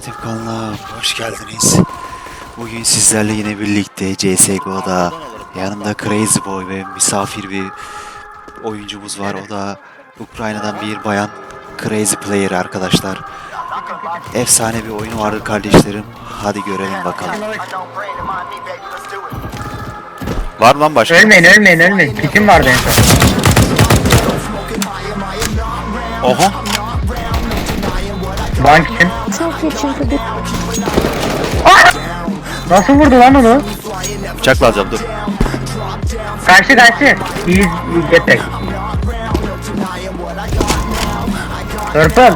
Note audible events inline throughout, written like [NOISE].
Alternatif kanalına hoş geldiniz. Bugün sizlerle yine birlikte CSGO'da yanında Crazy Boy ve misafir bir oyuncumuz var. O da Ukrayna'dan bir bayan Crazy Player arkadaşlar. Efsane bir oyunu vardı kardeşlerim. Hadi görelim bakalım. Var mı lan başka? Ölmeyin ölmeyin ölmeyin. Kitim vardı en son. Oha. Çok iyi çünkü bu Nasıl vurdu lan onu? Bıçakla alacağım dur. Karşı karşı. İyi getek. Purple.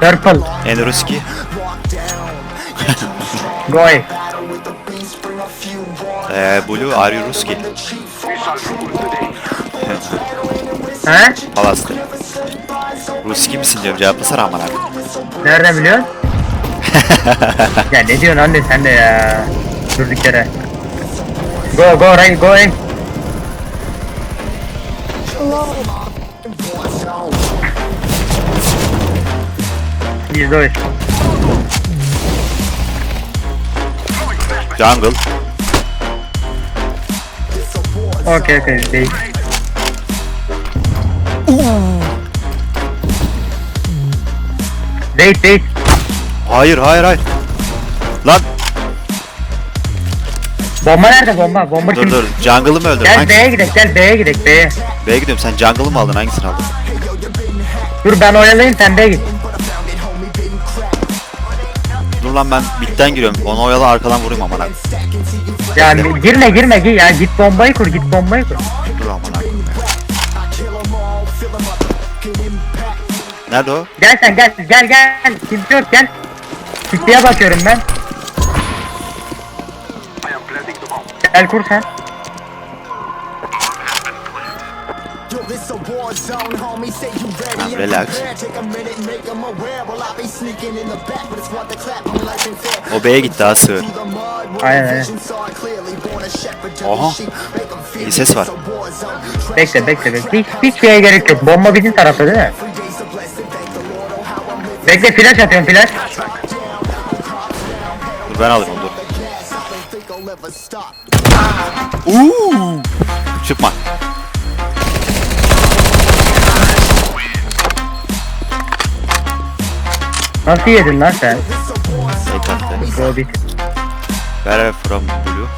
Purple. Enruski. Goy. Ee, Blue are you Ruski? He? Palas'ta. Ruski misin diyorum cevaplasana aman abi. Nereden biliyorsun? ya ne diyorsun anne sen de ya. Durduk yere. Go go Ray go in. Yüzde. Jungle. Okey okey değil. Wait wait. Hayır hayır hayır. Lan Bomba nerede bomba? Bomba dur kim? dur jungle'ı mı öldürdün? Gel Hangisi? B'ye gidelim gel B'ye gidelim B'ye. B'ye gidiyorum sen jungle'ı mı aldın hangisini aldın? Dur ben oyalayayım sen B'ye git. Dur lan ben bitten giriyorum. Onu oyalı arkadan vurayım aman abi. Ya girme girme gir ya git bombayı kur git bombayı kur. Nerede o? Gel sen gel gel gel. Kimse yok gel. Kitleye bakıyorum ben. Gel kur sen. Tamam relax. O B'ye gitti ha sığ. Aynen aynen. Oha. Bir ses var. Bekle bekle bekle. Hiç, hiç şeye gerek yok. Bomba bizim tarafta değil mi? Bekle flash atıyorum flash. Dur ben alayım onu dur. Uuu. Çıkma. Nasıl yedin lan sen? Go bit. Where from Blue?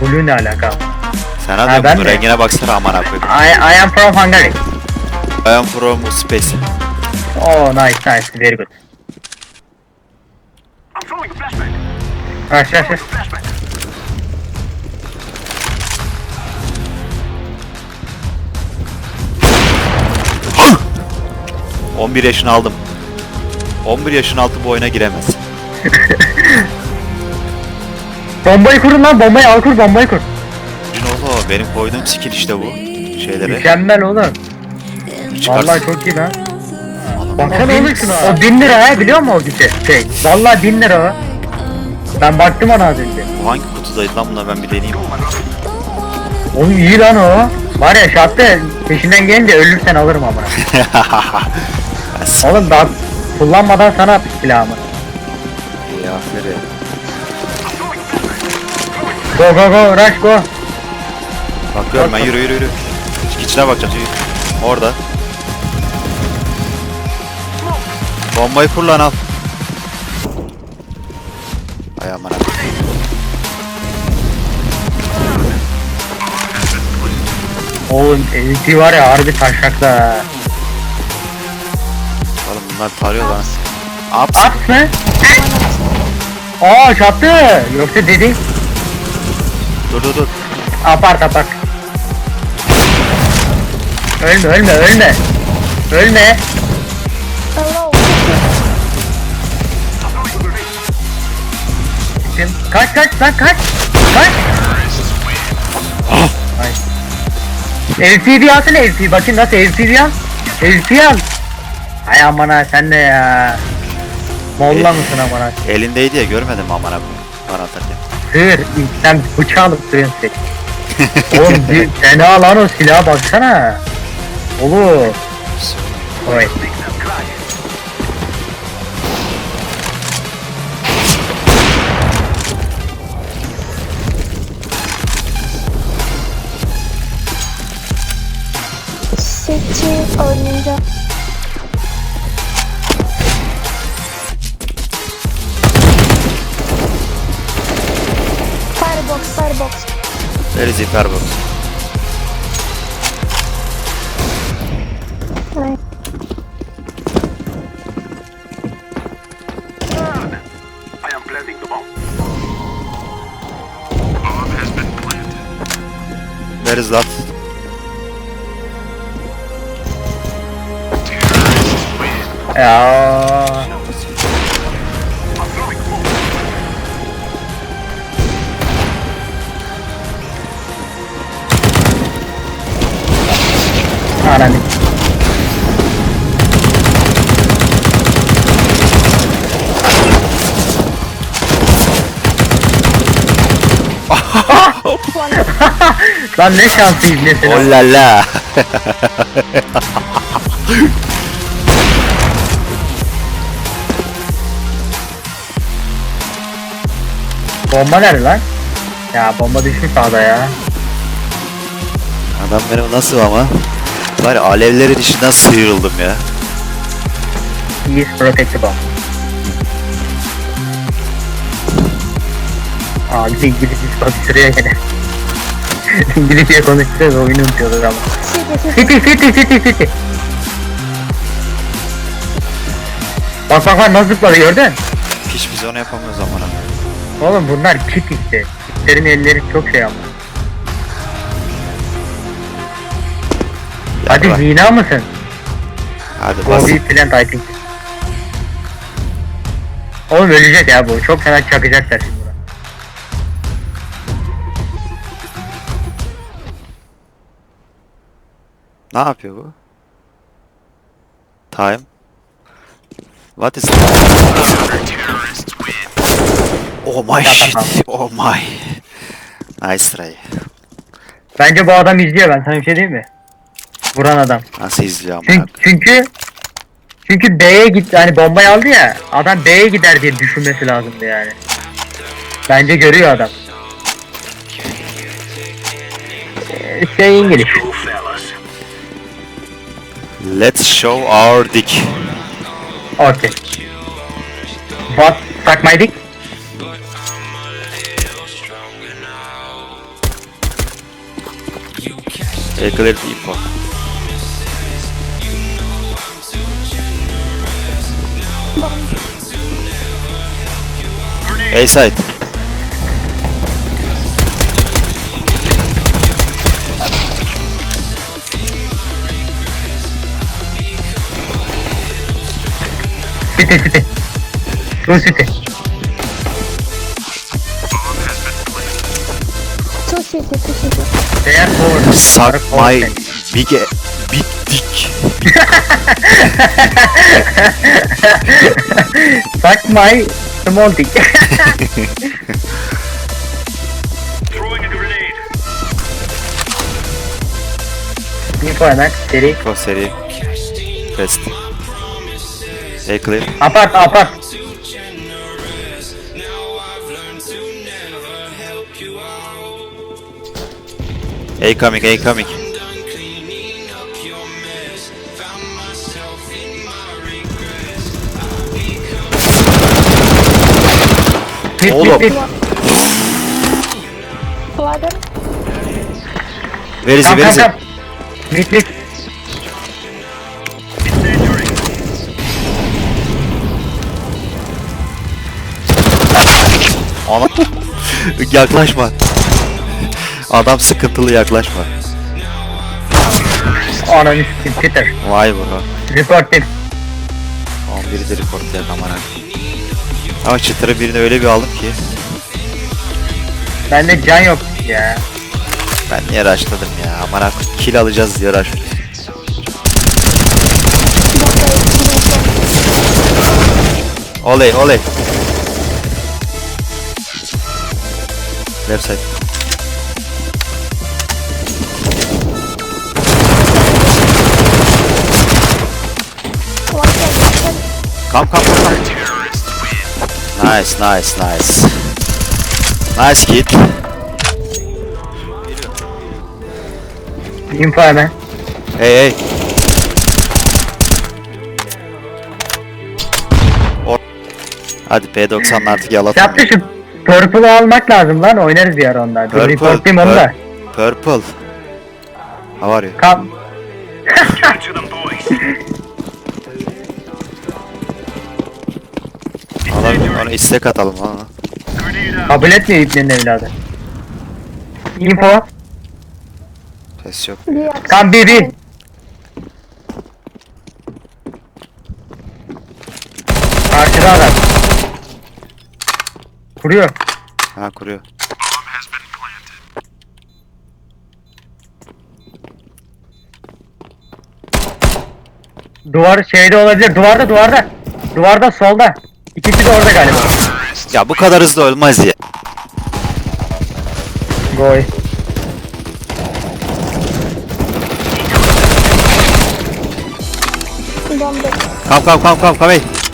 Blue ne alaka? Sen Ha, ben de. rengine baksana aman abi. I, I am from Hungary. I am from space. Oh nice nice very good. Rush rush rush. 11 yaşını aldım. 11 yaşın altı bu oyuna giremez. [LAUGHS] Bombayı kurun lan bombayı al kur bombayı kur. Cinoğlu benim koyduğum skill işte bu. Şeyleri. Mükemmel oğlum. Çıkarsın. Vallahi çok iyi lan. Baksana şuna. O bin lira ha biliyor musun o gücü? Şey. Vallahi bin lira o. Ben baktım ona az önce. Bu hangi kutudaydı lan buna ben bir deneyeyim. Oğlum iyi lan o. Var ya şartta peşinden gelince ölürsen alırım ama. [LAUGHS] Oğlum daha kullanmadan sana atmış silahımı. İyi aferin. Go go go rush go. Bakıyorum ben yürü yürü yürü. İçine bakacağım yürü. Orada. Bombayı kur lan al. Ay aman abi. Oğlum LT var ya harbi taşakta. ha. Oğlum bunlar tarıyor lan. Aps. At mı? Aa çattı. Yoksa dedi. Dur dur dur. Apart apart. Ölme ölme ölme. Ölme. Hello. Şimdi kaç kaç lan kaç. Kaç. Ay. LCD alsana LCD bakayım nasıl LCD al. LCD al. Ay aman ha sen de ya. Molla mısın aman ha? Elindeydi ya görmedin mi aman abi? Bana atarken. Sığır sen bıçağı alıp duruyorsun seni. Oğlum bir fena lan o silaha baksana. Oğlum. Oy. Where is Hyperbox? Ay. Where is that? Ya. Lan ne şansı ibnesin. Oh la la. Bomba nerede lan? Ya bomba düşmüş sağda ya. Adam benim nasıl ama? Var ya alevlerin içinden sıyrıldım ya. He is protectable. Aa bir de İngilizce konuşturuyor gene. [LAUGHS] İngilizce konuşturuyoruz oyunu unutuyoruz ama. City, city. City city. Bak bak bak nasıl zıpladı gördün? Hiç biz onu yapamıyoruz ama. Oğlum bunlar kit işte. Kitlerin elleri çok şey ama. Hadi Yarra. zina mısın? Hadi bas. Bobby plant I think. Oğlum ölecek ya bu. Çok fena çakacaklar Ne yapıyor bu? Time. What is Oh my shit. [LAUGHS] Oh my. Nice try. Bence bu adam izliyor ben sana bir şey diyeyim mi? Vuran adam. Nasıl izliyor ama? Çünkü çünkü, çünkü B'ye gitti hani bombayı aldı ya adam B'ye gider diye düşünmesi lazımdı yani. Bence görüyor adam. Ee, Şey İngiliz. Let's show our dick. Okay. What? Suck my dick? A clear info. A side. City city. True city. Two city, two city. They are four. Suck my big big dick. [LAUGHS] Suck my small dick. [LAUGHS] Info hemen seri. Info seri. Fast. A clear. Apart apart. A coming, A coming. Bit Oğlum. bit bit. Where is he, Kam where kam is he? kam. Bit bit. Ana. yaklaşma. Adam sıkıntılı yaklaşma. Ananı sikim Peter. Vay bro. Report him. 11'de report ya kamera. Ama çıtırı birini öyle bir aldım ki. Bende can yok ya. Ben niye rushladım ya? Aman kill alacağız diye rush. Oley oley. Left side. Come come come come. Nice nice nice. Nice kid. Info hemen. Hey hey. Hadi P90'ın artık yalatın. Yaptı şu Purple'ı almak lazım lan oynarız bir ara onlarla. Purple, Report him onu da. Purple. How are you? Kam. Alalım ona istek atalım ona. Kabul etmiyor İbni'nin evladı. Info. Ses yok. Kam bir bir. Karşıda adam. Kuruyor. Ha kuruyor. Duvar şeyde olabilir. Duvarda duvarda. Duvarda solda. İkisi de orada galiba. Ya bu kadar hızlı ölmez ya. Goy. Come come come come come hey.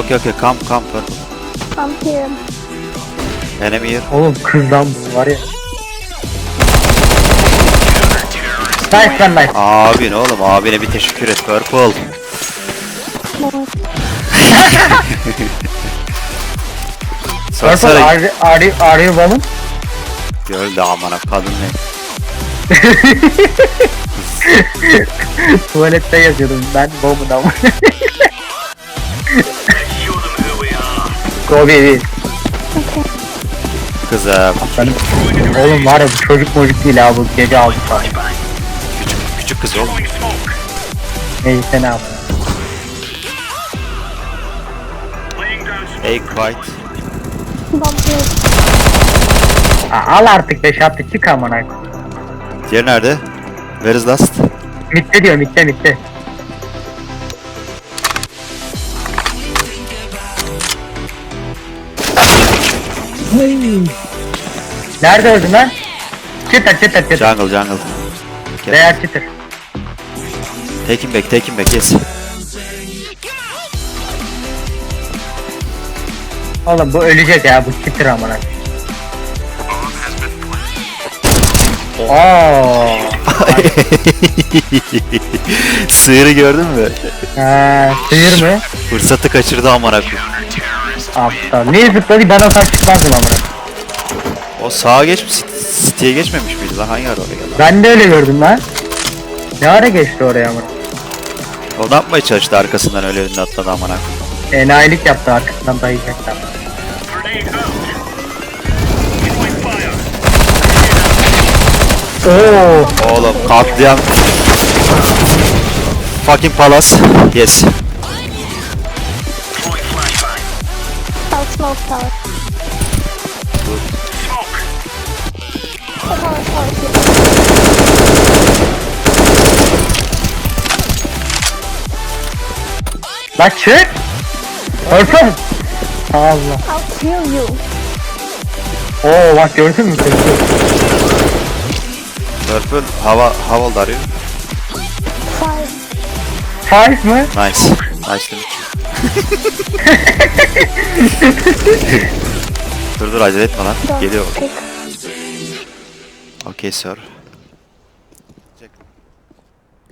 Okay okay come come purple. I'm here. Enemy here. Oğlum kızdan bu var ya. Nice lan nice. Abin oğlum abine bir teşekkür et purple. [LAUGHS] Sarı Purple sarı. are, are, you- are you? Gördü amına kadın ne? [LAUGHS] Tuvalette yazıyordum ben bombun ama. [LAUGHS] Go. Okay. Kızım. Benim, oğlum var ya bu çocuk mocuk değil ha bu gece aldık falan. Küçük, küçük kız oğlum. Neyse ne quiet. Bomb here. Aa, Al artık 5 attı çık amına. Diğer nerede? Where is last? Mitte diyor mitte mitte. Nerede öldün lan? Çıtır çıtır çıtır. Jungle jungle. Değer çıtır. Take him back take him back yes. Oğlum bu ölecek ya bu çıtır amına. Oo. [LAUGHS] Sığırı gördün mü? Ha, sıyır mı? Fırsatı kaçırdı amına koyayım. Aptal. Niye zıpladı ben olsam çıkmazdım amına. O sağa geçmiş, City'ye geçmemiş miydi lan? Hangi ara oraya geldi? Ben de öyle gördüm lan. Ne ara geçti oraya amına. O ne yapmaya çalıştı arkasından öyle önüne atladı amına koyayım. Enayilik yaptı arkasından dayayacaklar. Oo. Oğlum katliam. Fucking palace. Yes. I'll smoke tower. Tower, here. Lan çık. Örfüm. Allah. I'll kill you. Oo bak gördün mü? Purple, hava, how old are you? Five. Five mı? Nice. Nice you. [LAUGHS] dur dur acele etme lan. Geliyor. pick. Okay sir.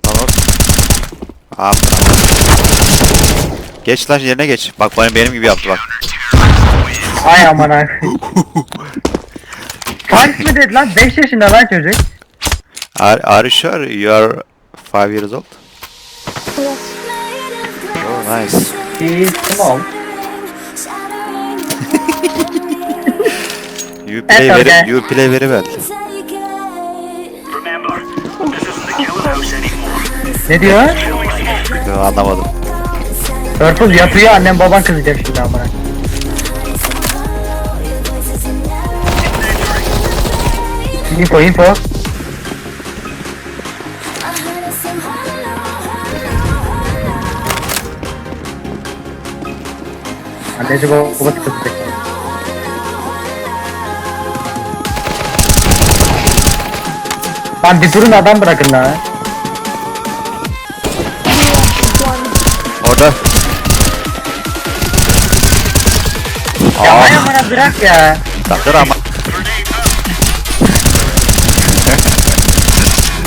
Or. Aa, bırak. Geç lan yerine geç. Bak benim, benim gibi yaptı bak. Ay aman ay. [LAUGHS] Five mi dedi lan? 5 yaşında lan çocuk. Are, are you sure you are 5 years old? Yes. Oh nice. He is small. You play very, okay. you play very well. Ne diyor? Yo, anlamadım. Purple yapıyor annem baban kızacak şimdi amına. Info info. Annesi babası kızacak. Lan bir durun adam bırakın lan. Orada. Ya Aa, ay amına bırak ya. dur ama.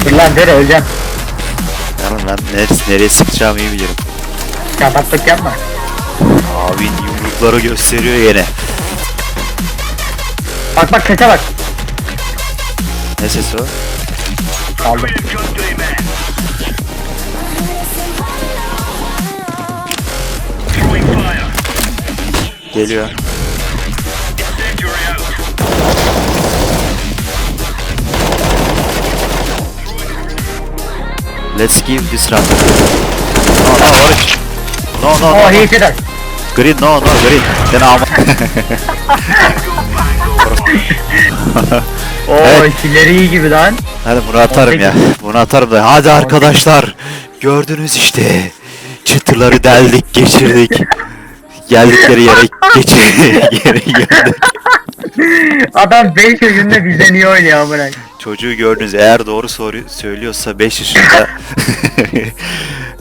Dur lan dere öleceğim. Oğlum ben neresi, nereye sıkacağımı iyi bilirim. Çataklık yapma. Abin yumrukları gösteriyor yine. Bak bak sese bak. Ne sesi o? Aldım. Geliyor. Let's give this round. No, no, orange. No, no, no, Oh no. he. Green, no, no, green. Sen ama. Oo Evet. killeri iyi gibi lan. Hadi bunu atarım ya. Bunu atarım da. Hadi arkadaşlar. Gördünüz işte. Çıtırları deldik, geçirdik. Geldikleri yere [LAUGHS] geçirdik. [LAUGHS] Yere geldik. Adam 5 yaşında bizden iyi oynuyor amına. Çocuğu gördünüz. Eğer doğru soru söylüyorsa 5 yaşında.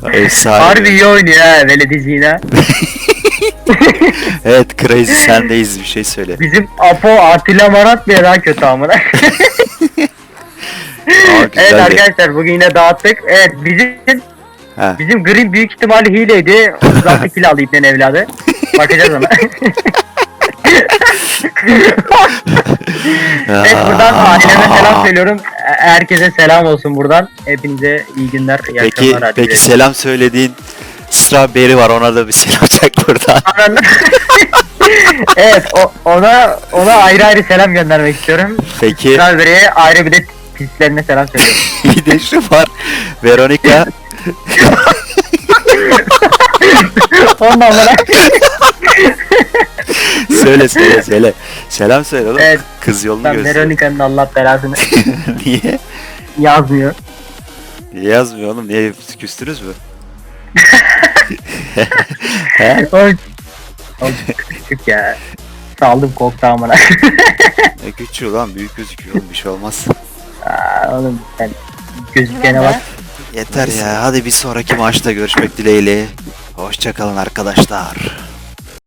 [LAUGHS] Efsane. Harbi iyi oynuyor ha velediciğine. Evet Crazy sendeyiz bir şey söyle. Bizim Apo Atilla Marat bile daha kötü amına. Aa, evet arkadaşlar bugün yine dağıttık. Evet bizim Ha. bizim Green büyük ihtimalle hileydi. 36 [LAUGHS] kilo aldı ipten evladı. Bakacağız ona. [LAUGHS] evet buradan aileme selam söylüyorum. Herkese selam olsun buradan. Hepinize iyi günler, iyi Peki akşamlar. peki görüşürüz. selam söylediğin Strawberry var ona da bir selam çak buradan. [LAUGHS] Evet o, ona ona ayrı ayrı selam göndermek istiyorum. Peki Strawberry'e ayrı bir de pislerine selam söylüyorum. bir de şu var. Veronica Ondan bana [LAUGHS] söyle söyle söyle. Selam söyle oğlum. Evet. Kız yolunu ben gösteriyor. Veronica'nın Allah belasını [LAUGHS] Niye? yazmıyor. Niye yazmıyor oğlum? Niye küstünüz mü? [LAUGHS] O, o küçük ya. Saldım koktu amına. Ne küçüğü lan büyük gözüküyor oğlum bir şey olmaz. Aa, Oğlum sen gözükene bak. Yeter ya hadi bir sonraki maçta görüşmek dileğiyle. Hoşçakalın arkadaşlar.